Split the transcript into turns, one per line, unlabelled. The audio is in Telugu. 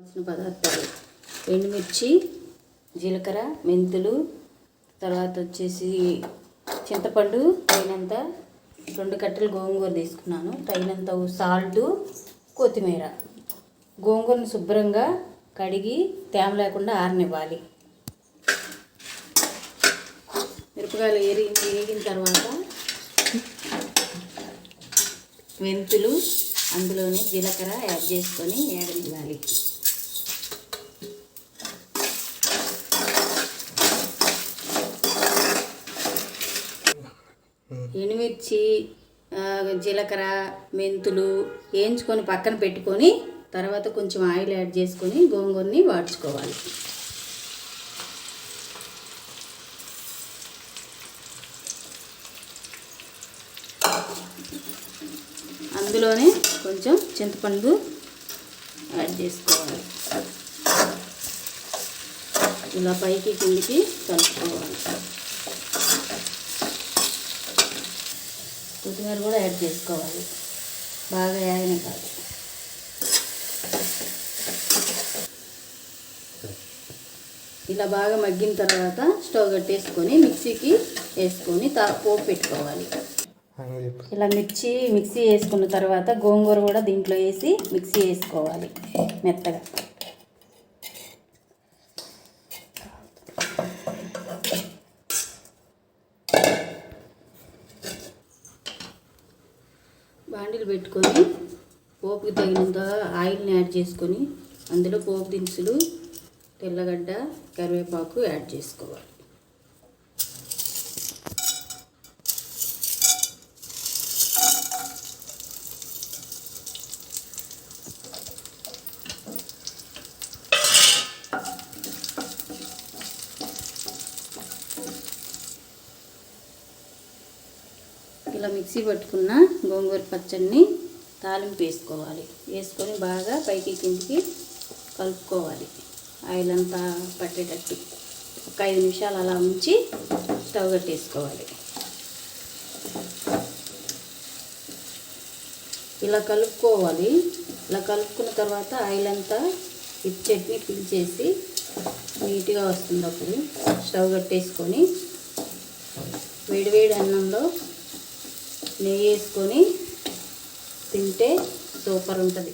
కావాల్సిన పదార్థాలు. ఎండుమిర్చి జీలకర్ర మెంతులు తర్వాత వచ్చేసి చింతపండు తగినంత రెండు కట్టెలు గోంగూర తీసుకున్నాను. తగినంత సాల్ట్ కొత్తిమీర. గోంగూరను శుభ్రంగా కడిగి తేమ లేకుండా ఆరనివ్వాలి. మిరపకాయలు ఏరి వేగిన తర్వాత మెంతులు అందులోనే జీలకర్ర యాడ్ చేసుకొని ఏగనివ్వాలి. ఎండుమిర్చి జీలకర్ర మెంతులు వేయించుకొని పక్కన పెట్టుకొని తర్వాత కొంచెం ఆయిల్ యాడ్ చేసుకొని గోంగూరని వాడ్చుకోవాలి అందులోనే కొంచెం చింతపండు యాడ్ చేసుకోవాలి. ఇలా పైకి కిందికి కలుపుకోవాలి. కొత్తిమీర కూడా యాడ్ చేసుకోవాలి. బాగా యాగనే కాదు ఇలా బాగా మగ్గిన తర్వాత స్టవ్ కట్టేసుకొని మిక్సీకి వేసుకొని తా పోపు పెట్టుకోవాలి. ఇలా మిర్చి మిక్సీ వేసుకున్న తర్వాత గోంగూర కూడా దీంట్లో వేసి మిక్సీ వేసుకోవాలి. మెత్తగా. బాండిలు పెట్టుకొని పోపుకి తగినంత ఆయిల్ని యాడ్ చేసుకొని అందులో పోపు దినుసులు తెల్లగడ్డ కరివేపాకు యాడ్ చేసుకోవాలి. ఇలా మిక్సీ పట్టుకున్న గోంగూర పచ్చడిని తాలింపు వేసుకోవాలి. వేసుకొని బాగా పైకి కిందికి కలుపుకోవాలి. ఆయిల్ అంతా పట్టేటట్టు ఒక ఐదు నిమిషాలు అలా ఉంచి స్టవ్ కట్టేసుకోవాలి. ఇలా కలుపుకోవాలి. ఇలా కలుపుకున్న తర్వాత ఆయిల్ అంతా ఈ చట్నీ పీల్చేసి నీట్గా వస్తుంది అప్పుడు. స్టవ్ కట్టేసుకొని వేడివేడి అన్నంలో నెయ్యి వేసుకొని తింటే సూపర్ ఉంటుంది.